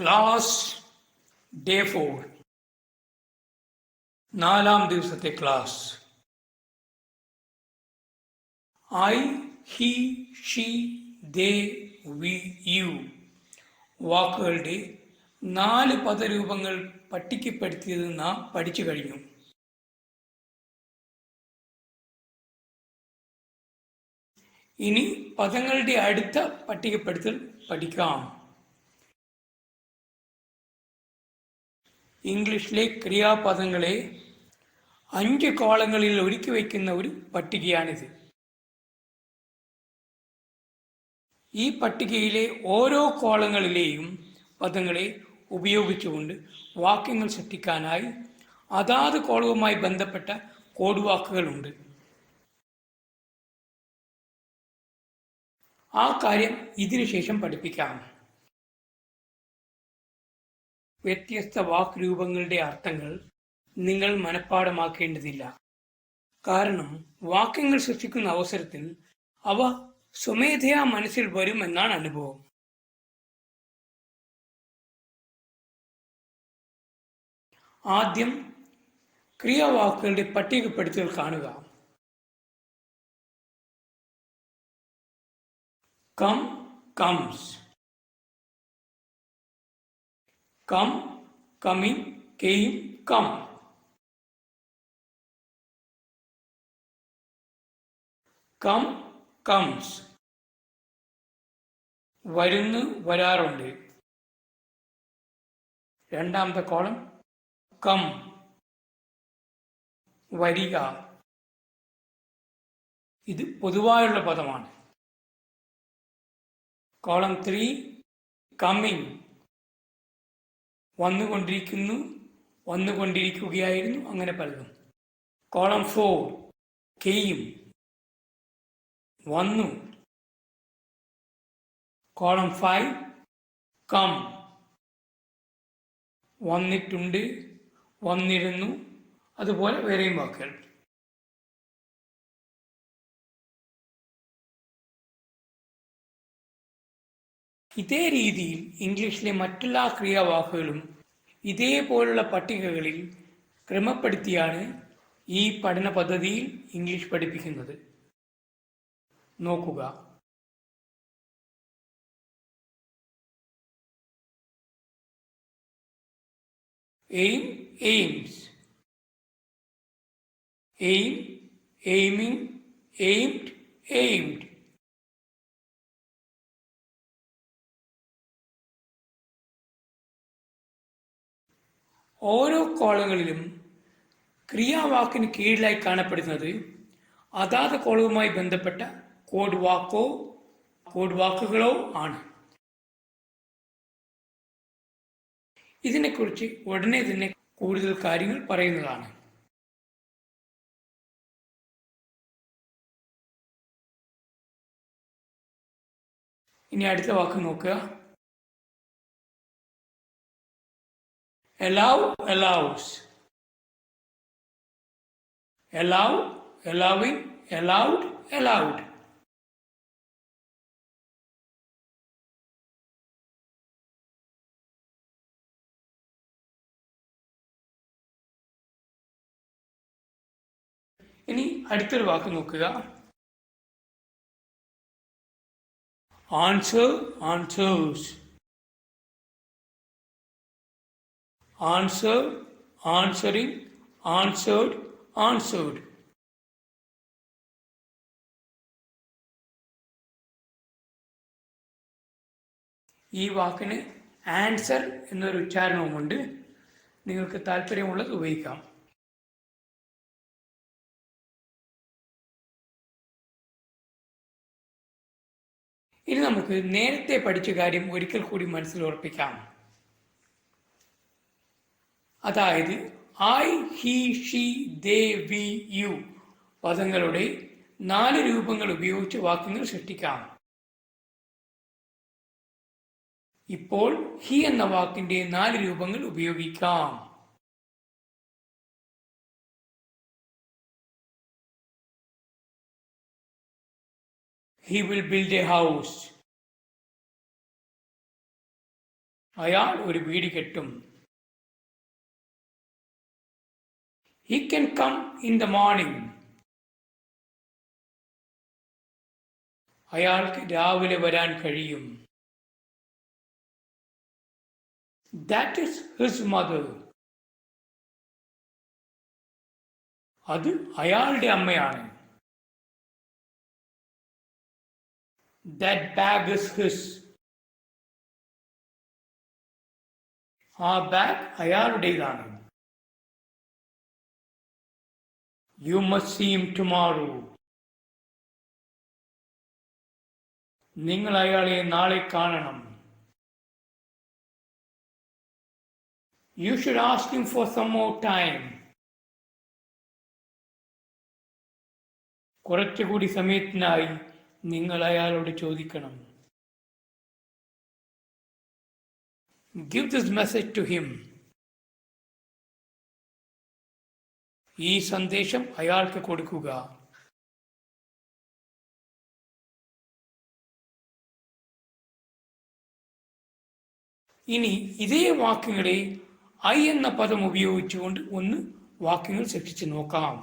Class day four. നാലാം ദിവസത്തെ class. I he she they we you. വാക്കുകളുടെ നാല് പദരൂപങ്ങൾ പട്ടികപ്പെടുത്തിയത് നാം പഠിച്ചു കഴിഞ്ഞു. ഇനി പദങ്ങളുടെ അടുത്ത പട്ടികപ്പെടുത്തൽ പഠിക്കാം. ഇംഗ്ലീഷിലെ ക്രിയാപദങ്ങളെ അഞ്ച് കോളങ്ങളിൽ ഒരുക്കി വയ്ക്കുന്ന ഒരു പട്ടികയാണിത്. ഈ പട്ടികയിലെ ഓരോ കോളങ്ങളിലെയും പദങ്ങളെ ഉപയോഗിച്ചുകൊണ്ട് വാക്യങ്ങൾ സൃഷ്ടിക്കാനായി അതാത് കോളവുമായി ബന്ധപ്പെട്ട കോഡ് വാക്കുകളുണ്ട്. ആ കാര്യം ഇതിനുശേഷം പഠിപ്പിക്കാം. വ്യത്യസ്ത വാക്രൂപങ്ങളുടെ അർത്ഥങ്ങൾ നിങ്ങൾ മനഃപ്പാടമാക്കേണ്ടതില്ല. കാരണം വാക്യങ്ങൾ സൃഷ്ടിക്കുന്ന അവസരത്തിൽ അവ സ്വമേധയാ മനസ്സിൽ വരും എന്നാണ് അനുഭവം. ആദ്യം ക്രിയാവാക്കുകളുടെ പട്ടികപ്പെടുത്തൽ കാണുക. കം കംസ് കം കമ്മിങ് കെയും കം. Come comes. വരുന്നു വരാറുണ്ട്. രണ്ടാമത്തെ കോളം കം. വരിക. ഇത് പൊതുവായുള്ള പദമാണ്. Column three coming. വന്നുകൊണ്ടിരിക്കുന്നു വന്നുകൊണ്ടിരിക്കുകയായിരുന്നു അങ്ങനെ പലതും. കോളം ഫോർ കെയും വന്നു. കോളം ഫൈവ് കം വന്നിട്ടുണ്ട് വന്നിരുന്നു. അതുപോലെ വേറെയും വാക്കുകൾ. ഇതേ രീതിയിൽ ഇംഗ്ലീഷിലെ മറ്റെല്ലാ ക്രിയാവാക്കുകളും ഇതേപോലുള്ള പട്ടികകളിൽ ക്രമപ്പെടുത്തിയാണ് ഈ പഠന പദ്ധതിയിൽ ഇംഗ്ലീഷ് പഠിപ്പിക്കുന്നത്. നോക്കുക. Aim aims. Aim aiming aimed aimed. ഓരോ കോളങ്ങളിലും ക്രിയാവാക്കിന് കീഴിലായി കാണപ്പെടുന്നത് അതാത് കോളവുമായി ബന്ധപ്പെട്ട കോഡ് വാക്കോ കോഡ് വാക്കുകളോ ആണ്. ഇതിനെക്കുറിച്ച് ഉടനെ തന്നെ കൂടുതൽ കാര്യങ്ങൾ പറയുന്നതാണ്. ഇനി അടുത്ത വാക്ക് നോക്കുക. allow allows allow allowing allowed allowed ഇനി അടുത്തൊരു വാക്ക് നോക്കുക answer answers answer, answering, answered, answered. ഈ വാക്കിന് ആൻസർ എന്നൊരു ഉച്ചാരണവുമുണ്ട്. നിങ്ങൾക്ക് താല്പര്യമുള്ളത് ഉപയോഗിക്കാം. ഇനി നമുക്ക് നേരത്തെ പഠിച്ച കാര്യം ഒരിക്കൽ കൂടി മനസ്സിൽ ഉറപ്പിക്കാം. അതായത് I he she they we you പദങ്ങളുടെ നാല് രൂപങ്ങൾ ഉപയോഗിച്ച് വാക്യങ്ങൾ സൃഷ്ടിക്കാം. ഇപ്പോൾ ഹി എന്ന വാക്കിന്റെ നാല് രൂപങ്ങൾ ഉപയോഗിക്കാം. He will build a house അയാൾ ഒരു വീട് കെട്ടും. He can come in the morning അയാൾക്ക് രാവിലെ വരാൻ കഴിയും. ദാറ്റ് ഇസ് ഹിസ് മദർ അത് അയാളുടെ അമ്മയാണ്. ദാറ്റ് ബാഗ് ഇസ് ഹിസ് ആ bag അയാളുടേതാണ്. You must seam tomorrow നിങ്ങൾ അയാളെ നാളെ കാണണം you should ask him for some more time കുറച്ചുകൂടി സമയത്തിനായി നിങ്ങൾ അയാളോട് ചോദിക്കണം give this message to him ഈ സന്ദേശം അയാൾക്ക് കൊടുക്കുക. ഇനി ഇതേ വാക്കുകളെ ഐ എന്ന പദം ഉപയോഗിച്ചുകൊണ്ട് ഒന്ന് വാക്യങ്ങൾ സൃഷ്ടിച്ചു നോക്കാം.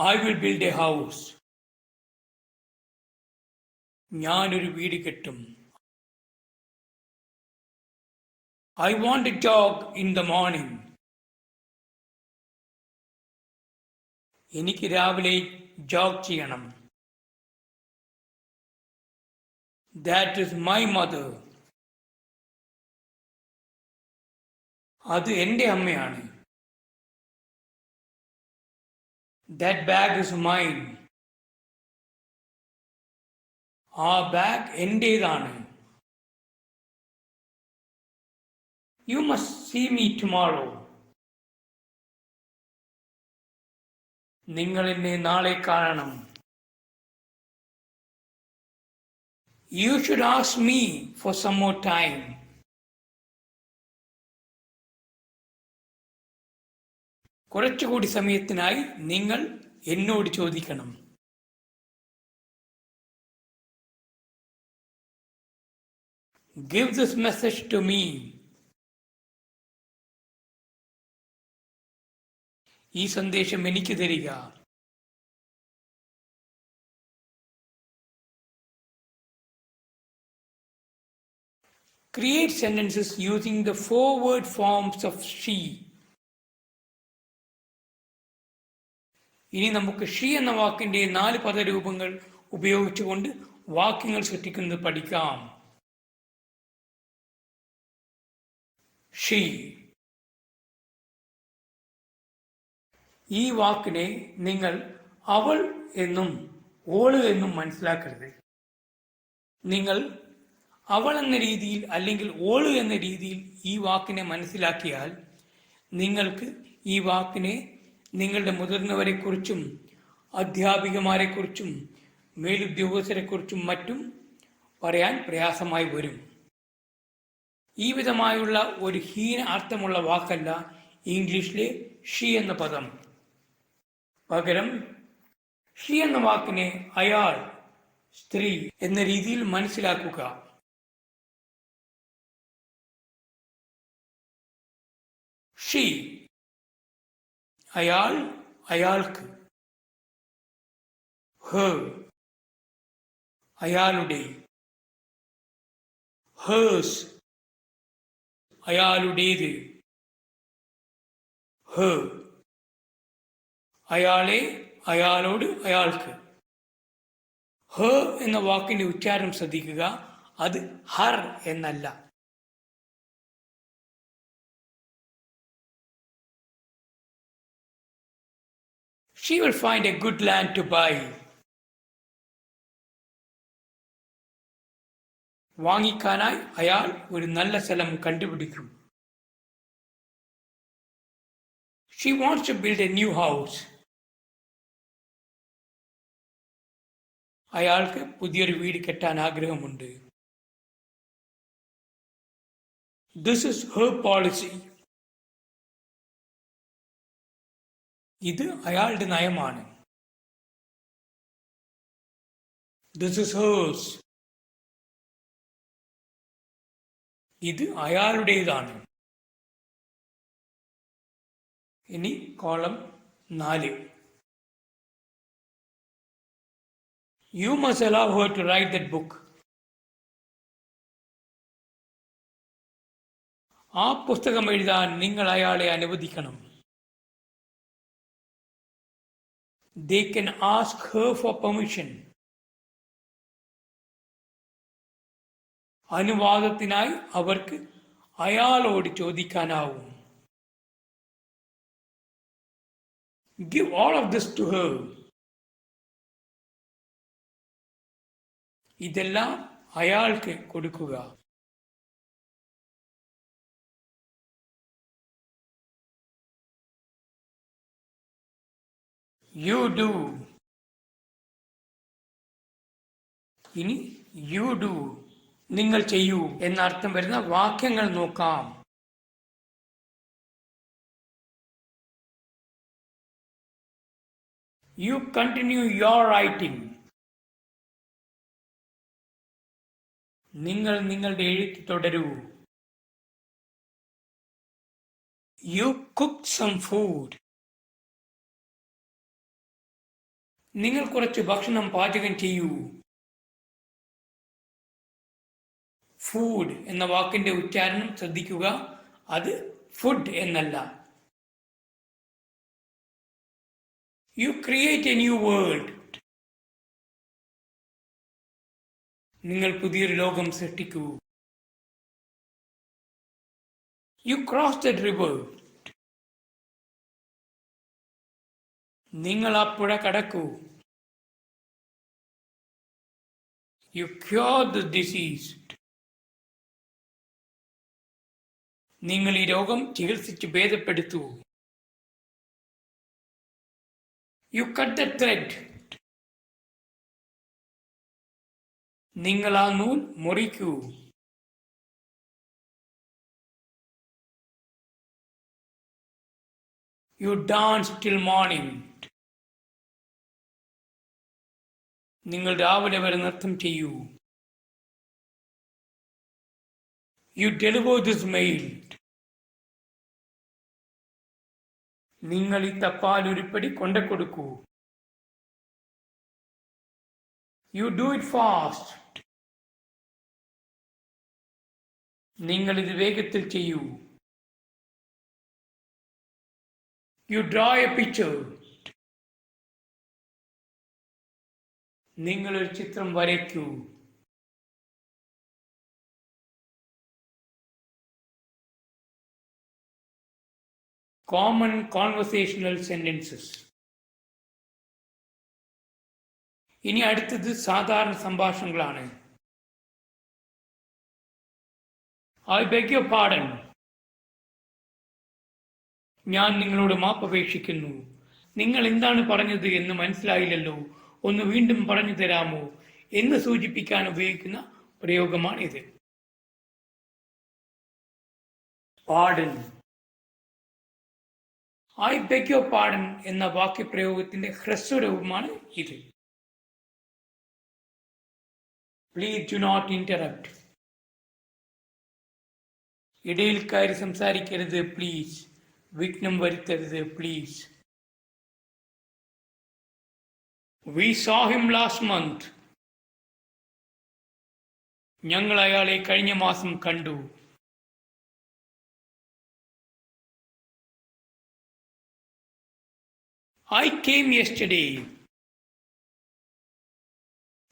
I will build a house ഞാനൊരു വീട് കെട്ടും. I want a jog in the morning എനിക്ക് രാവിലെ ജോഗ് ചെയ്യണം. ദാറ്റ് ഇസ് മൈ മദർ അത് എന്റെ അമ്മയാണ്. ദാറ്റ് ബാഗ് ഇസ് മൈൻ ആ bag എന്റേതാണ് you must see me tomorrow നിങ്ങൾ എന്നെ നാളെ കാണണം. You should ask me for some more time കുറച്ചുകൂടി സമയത്തിനായി നിങ്ങൾ എന്നോട് ചോദിക്കണം. Give this message to me ഈ സന്ദേശം എനിക്ക് തരിക. Create sentences using the four word forms of she. ഇനി നമുക്ക് ഷീ എന്ന വാക്കിന്റെ നാല് പദരൂപങ്ങൾ ഉപയോഗിച്ചുകൊണ്ട് വാക്യങ്ങൾ സൃഷ്ടിക്കുന്നത് പഠിക്കാം. ഷീ ഈ വാക്കിനെ നിങ്ങൾ അവൾ എന്നും ഓൾ എന്നും മനസ്സിലാക്കരുത്. നിങ്ങൾ അവൾ എന്ന രീതിയിൽ അല്ലെങ്കിൽ ഓൾ എന്ന രീതിയിൽ ഈ വാക്കിനെ മനസ്സിലാക്കിയാൽ നിങ്ങൾക്ക് ഈ വാക്കിനെ നിങ്ങളുടെ മുതിർന്നവരെക്കുറിച്ചും അധ്യാപികമാരെക്കുറിച്ചും മേലുദ്യോഗസ്ഥരെക്കുറിച്ചും മറ്റും പറയാൻ പ്രയാസമായി വരും. ഈ വിധമായുള്ള ഒരു ഹീന അർത്ഥമുള്ള വാക്കല്ല ഇംഗ്ലീഷിലെ ഷീ എന്ന പദം. പകരം ഷീ എന്ന വാക്കിനെ അയാൾ സ്ത്രീ എന്ന രീതിയിൽ മനസ്സിലാക്കുക. ഷീ അയാൾ അയാൾക്ക്. ഹ അയാളുടെ. ഹേഴ്സ് അയാളുടേത്. ഹ്. അയാളെ അയാളോട് അയാൾക്ക്. ഹ എന്ന വാക്കിന്റെ ഉച്ചാരണം ശ്രദ്ധിക്കുക. അത് ഹർ എന്നല്ല. She will find a good land to buy വാങ്ങിക്കാനായി അയാൾ ഒരു നല്ല സ്ഥലം കണ്ടുപിടിക്കും. She wants to build a new house അയാൾക്ക് പുതിയൊരു വീട് കെട്ടാൻ ആഗ്രഹമുണ്ട്. ദിസ് ഇസ് ഹെർ പോളിസി ഇത് അയാളുടെ നയമാണ്. ദിസ് ഇസ് ഹേഴ്സ് ഇത് അയാളുടേതാണ്. ഇനി കോളം നാല്. You must allow her to write that book. ആ പുസ്തകം എഴുതാൻ നിങ്ങൾ അയാളെ അനുവദിക്കണം. They can ask her for permission അനുവാദത്തിനായി അവർക്ക് അയാളോട് ചോദിക്കാനാവും. Give all of this to her ഇതെല്ലാം അയാൾക്ക് കൊടുക്കുക. യു ഡു ഇനി യു ഡു നിങ്ങൾ ചെയ്യൂ എന്നർത്ഥം വരുന്ന വാക്യങ്ങൾ നോക്കാം. യു കണ്ടിന്യൂ യോർ റൈറ്റിംഗ് നിങ്ങൾ നിങ്ങളുടെ എഴുത്ത് തുടരൂ. യു കുക്ക് സം ഫുഡ് നിങ്ങൾ കുറച്ച് ഭക്ഷണം പാചകം ചെയ്യൂ. ഫുഡ് എന്ന വാക്കിന്റെ ഉച്ചാരണം ശ്രദ്ധിക്കുക. അത് ഫുഡ് എന്നല്ല. You create a new world നിങ്ങൾ പുതിയൊരു ലോകം സൃഷ്ടിക്കൂ. യു ക്രോസ് ദ റിവർ നിങ്ങൾ ആ പുഴ കടക്കൂ. യു ക്യൂർ ദ ഡിസീസ് നിങ്ങൾ ഈ രോഗം ചികിത്സിച്ച് ഭേദപ്പെടുത്തൂ. യു കട്ട് ദ ത്രെഡ് നിങ്ങൾ ആ നൂൽ മുറിക്കൂ. യു ഡാൻസ് ടിൽ മോർണിംഗ് നിങ്ങൾ രാവിലെ വരെ നൃത്തം ചെയ്യൂ. യു ഡെലിവർ ദിസ് മെയിൽ നിങ്ങൾ ഈ തപ്പാൽ ഉരുപ്പടി കൊണ്ടു കൊടുക്കൂ. യു ഡു ഇറ്റ് ഫാസ്റ്റ് നിങ്ങൾ ഇത് വേഗത്തിൽ ചെയ്യൂ. യു ഡ്രോ എ പിക്ചർ നിങ്ങൾ ഒരു ചിത്രം വരയ്ക്കൂ. കോമൺ കോൺവെർസേഷണൽ സെന്റൻസസ് ഇനി അടുത്തത് സാധാരണ സംഭാഷണങ്ങളാണ്. ഐ ബെഗ് യു പാടൻ ഞാൻ നിങ്ങളോട് മാപ്പപേക്ഷിക്കുന്നു നിങ്ങൾ എന്താണ് പറഞ്ഞത് എന്ന് മനസ്സിലായില്ലല്ലോ. ഒന്ന് വീണ്ടും പറഞ്ഞു തരാമോ? എന്ന് സൂചിപ്പിക്കാൻ ഉപയോഗിക്കുന്ന പ്രയോഗമാണിത്. Pardon I beg you pardon എന്ന വാക്യപ്രയോഗത്തിന്റെ ഹ്രസ്വരൂപമാണ് ഇത്. പ്ലീസ് ഡു നോട്ട് ഇന്ററപ്റ്റ് ഇടയിൽ കയറി സംസാരിക്കരുത് പ്ലീസ് വിഘ്നം വരുത്തരുത് please we saw him last month ഞങ്ങൾ അയാളെ കഴിഞ്ഞ മാസം കണ്ടു. ഐ കെയിം യെസ്റ്റഡേ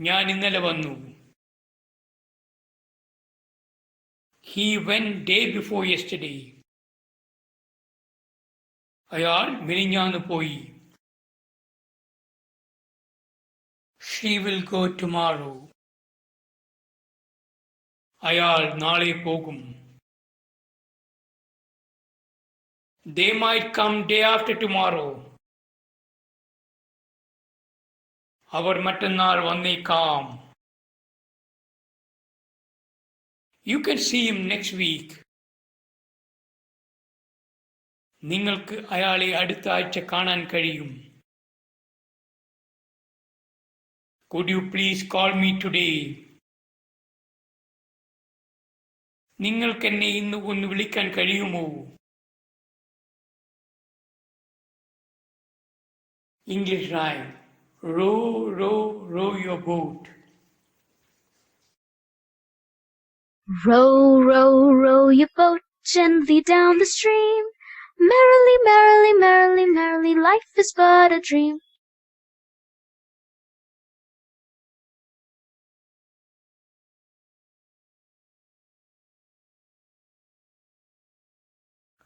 ഞാൻ ഇന്നലെ വന്നു. He went day before yesterday അയാൾ മിനിഞ്ഞാന്ന് പോയി. ഷീ വിൽ ഗോ ടുമാറോ അയാൾ നാളെ പോകും. They might come day after tomorrow അവർ മറ്റന്നാൾ വന്നേക്കാം. You can see him next week നിങ്ങൾക്ക് അയാളെ അടുത്ത ആഴ്ച കാണാൻ കഴിയും. Could you please call me today നിങ്ങൾക്ക് എന്നെ ഇന്ന് ഒന്ന് വിളിക്കാൻ കഴിയുമോ? English rhyme row row row your boat Row, row, row your boat gently down the stream. Merrily, merrily, merrily, merrily, life is but a dream.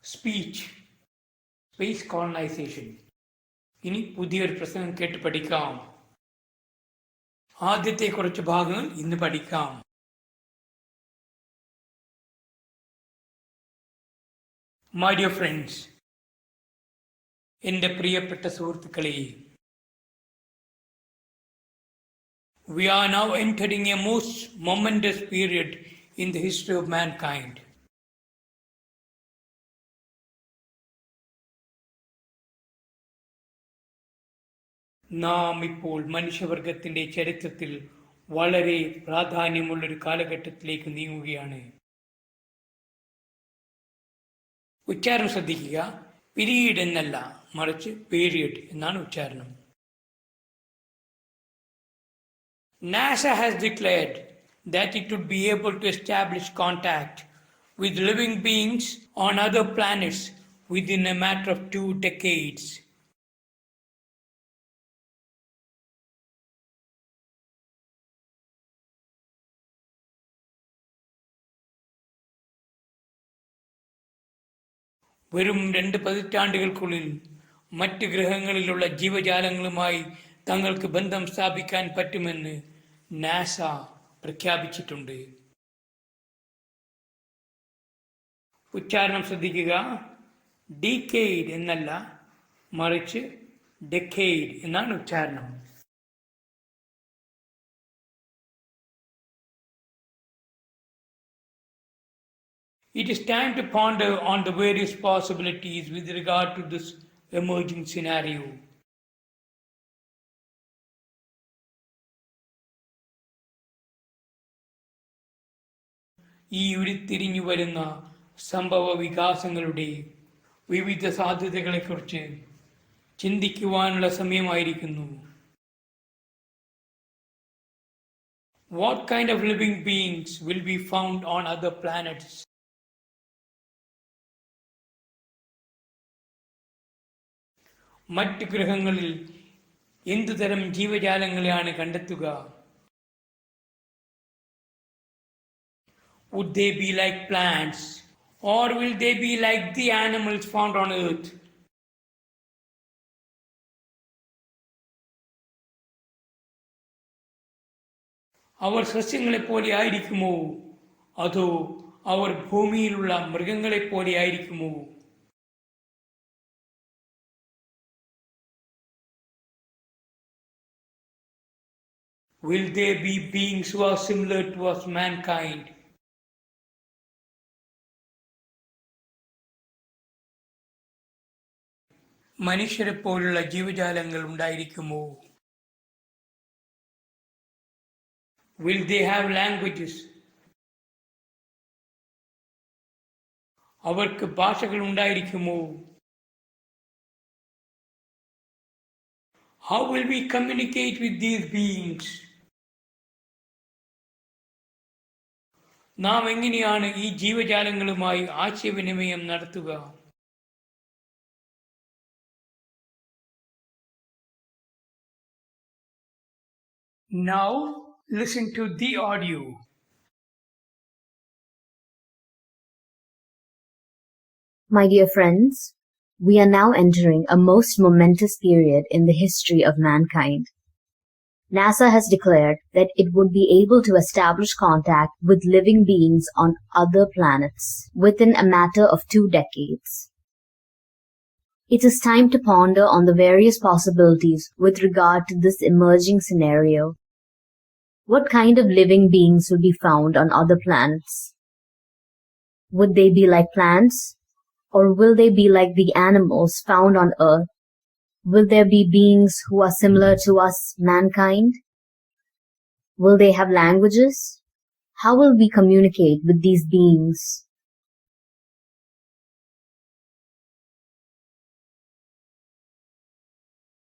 Speech space colonisation ഇനി പുതിയൊരു പ്രസംഗം കേട്ട് പഠിക്കാം ആദ്യത്തെ കുറച്ച് ഭാഗങ്ങൾ ഇന്ന് പഠിക്കാം മൈ ഡിയർ ഫ്രണ്ട്സ് എന്റെ പ്രിയപ്പെട്ട സുഹൃത്തുക്കളെ we are now entering a most momentous period in the history of mankind നാം ഇപ്പോൾ മനുഷ്യവർഗത്തിന്റെ ചരിത്രത്തിൽ വളരെ പ്രാധാന്യമുള്ളൊരു കാലഘട്ടത്തിലേക്ക് നീങ്ങുകയാണ്. ഉച്ചാരണം ശ്രദ്ധിക്കുക പീരീഡ് എന്നല്ല മറിച്ച് പീരിയഡ് എന്നാണ് ഉച്ചാരണം NASA has declared that it would be able to establish contact with living beings on other planets within a matter of two decades. വെറും രണ്ട് പതിറ്റാണ്ടുകൾക്കുള്ളിൽ മറ്റ് ഗ്രഹങ്ങളിലുള്ള ജീവജാലങ്ങളുമായി തങ്ങൾക്ക് ബന്ധം സ്ഥാപിക്കാൻ പറ്റുമെന്ന് നാസ പ്രഖ്യാപിച്ചിട്ടുണ്ട്. ഉച്ചാരണം ശ്രദ്ധിക്കുക. ഡീക്കെയ്ഡ് എന്നല്ല മറിച്ച് ഡെക്കെയ്ഡ് എന്നാണ് ഉച്ചാരണം. It is time to ponder on the various possibilities with regard to this emerging scenario. ഈ ഉരുത്തിരിഞ്ഞു വരുന്ന സംഭവ വികാസങ്ങളുടെ വിവിധ സാധ്യതകളെക്കുറിച്ച് ചിന്തിക്കുവാനുള്ള സമയമായിരിക്കുന്നു What kind of living beings will be found on other planets? മറ്റ് ഗ്രഹങ്ങളിൽ എന്തുതരം ജീവജാലങ്ങളെയാണ് കണ്ടെത്തുക Would they be like plants? Or will they be like the animals found on earth? അവർ സസ്യങ്ങളെപ്പോലെ ആയിരിക്കുമോ അതോ അവർ ഭൂമിയിലുള്ള മൃഗങ്ങളെ പോലെ ആയിരിക്കുമോ Will there be beings who are similar to us, mankind? മനുഷ്യരെ പോലുള്ള ജീവജാലങ്ങൾ ഉണ്ടായിരിക്കുമോ വിൽ ദേ ഹാവ് ലാംഗ്വേജസ് അവർക്ക് ഭാഷകൾ ഉണ്ടായിരിക്കുമോ how will we communicate with these beings നാം എങ്ങനെയാണ് ഈ ജീവജാലങ്ങളുമായി ആശയവിനിമയം നടത്തുക Now listen to the audio. My dear friends, we are now entering a most momentous period in the history of mankind. NASA has declared that it would be able to establish contact with living beings on other planets within a matter of two decades. It is time to ponder on the various possibilities with regard to this emerging scenario. What kind of living beings will be found on other planets? Would they be like plants? Or will they be like the animals found on Earth? Will there be beings who are similar to us, mankind? Will they have languages? How will we communicate with these beings?